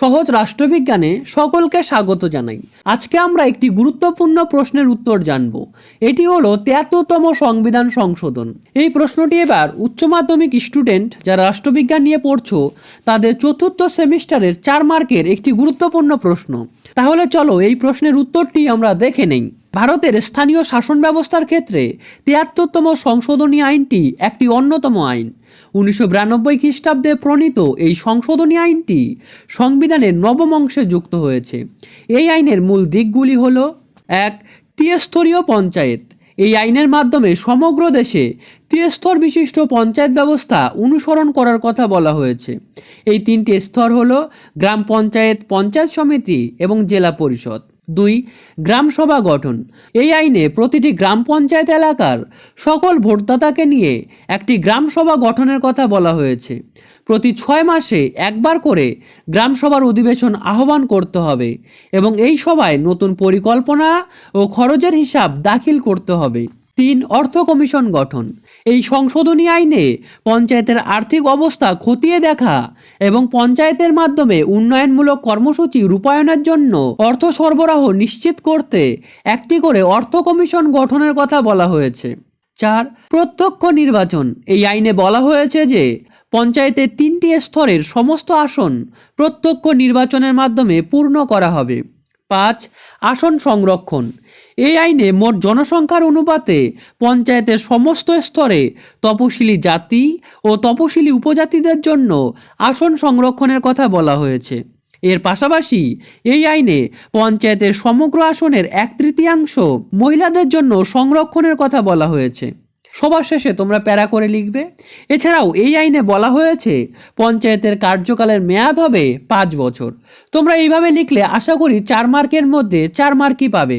সহজ রাষ্ট্রবিজ্ঞানে সকলকে স্বাগত জানাই। আজকে আমরা একটি গুরুত্বপূর্ণ প্রশ্নের উত্তর জানব। এটি হলো তেয়াত্তরতম সংবিধান সংশোধন। এই প্রশ্নটি এবার উচ্চ মাধ্যমিক স্টুডেন্ট যারা রাষ্ট্রবিজ্ঞান নিয়ে পড়ছো, তাদের চতুর্থ সেমিস্টারের চার মার্কের একটি গুরুত্বপূর্ণ প্রশ্ন। তাহলে চলো এই প্রশ্নের উত্তরটি আমরা দেখে নেই। ভারতের স্থানীয় শাসন ব্যবস্থার ক্ষেত্রে তিয়াত্তরতম সংশোধনী আইনটি একটি অন্যতম আইন। উনিশশো বিরানব্বই খ্রিস্টাব্দে প্রণীত এই সংশোধনী আইনটি সংবিধানের নবম অংশে যুক্ত হয়েছে। এই আইনের মূল দিকগুলি হল, এক, ত্রিস্তরীয় পঞ্চায়েত। এই আইনের মাধ্যমে সমগ্র দেশে ত্রিস্তর বিশিষ্ট পঞ্চায়েত ব্যবস্থা অনুসরণ করার কথা বলা হয়েছে। এই তিনটি স্তর হলো, গ্রাম পঞ্চায়েত পঞ্চায়েত সমিতি এবং জেলা পরিষদ। দুই গ্রামসভা গঠন। এই আইনে প্রতিটি গ্রাম পঞ্চায়েত এলাকার সকল ভোটদাতাকে নিয়ে একটি গ্রামসভা গঠনের কথা বলা হয়েছে। প্রতি ছয় মাসে একবার করে গ্রামসভার অধিবেশন আহ্বান করতে হবে এবং এই সভায় নতুন পরিকল্পনা ও খরচের হিসাব দাখিল করতে হবে। তিন অর্থ কমিশন গঠন। এই সংশোধনী আইনে পঞ্চায়েতের আর্থিক অবস্থা খতিয়ে দেখা এবং পঞ্চায়েতের মাধ্যমে উন্নয়নমূলক কর্মসূচি রূপায়ণের জন্য অর্থ সরবরাহ নিশ্চিত করতে একটি করে অর্থ কমিশন গঠনের কথা বলা হয়েছে। চার, প্রত্যক্ষ নির্বাচন। এই আইনে বলা হয়েছে যে পঞ্চায়েতের তিনটি স্তরের সমস্ত আসন প্রত্যক্ষ নির্বাচনের মাধ্যমে পূর্ণ করা হবে। পাঁচ আসন সংরক্ষণ। এই আইনে মোট জনসংখ্যার অনুপাতে পঞ্চায়েতের সমস্ত স্তরে তপশিলি জাতি ও তপশিলি উপজাতিদের জন্য আসন সংরক্ষণের কথা বলা হয়েছে। এর পাশাপাশি এই আইনে পঞ্চায়েতের সমগ্র আসনের এক তৃতীয়াংশ মহিলাদের জন্য সংরক্ষণের কথা বলা হয়েছে। সবার শেষে তোমরা প্যারা করে লিখবে। এছাড়াও এই আইনে বলা হয়েছে, পঞ্চায়েতের কার্যকালের মেয়াদ হবে পাঁচ বছর। তোমরা এইভাবে লিখলে আশা করি চার মার্কের মধ্যে চার মার্কই পাবে।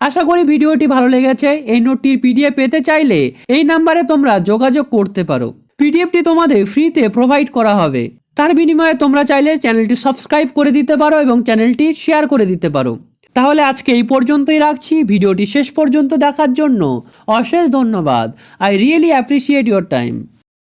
আশা করি ভিডিওটি ভালো লেগেছে। এই নোটটির পিডিএফ পেতে চাইলে এই নাম্বারে তোমরা যোগাযোগ করতে পারো। পিডিএফটি তোমাদের ফ্রিতে প্রোভাইড করা হবে। তার বিনিময়ে তোমরা চাইলে চ্যানেলটি সাবস্ক্রাইব করে দিতে পারো এবং চ্যানেলটি শেয়ার করে দিতে পারো। তাহলে আজকে এই পর্যন্তই রাখছি। ভিডিওটি শেষ পর্যন্ত দেখার জন্য অশেষ ধন্যবাদ। I really appreciate your time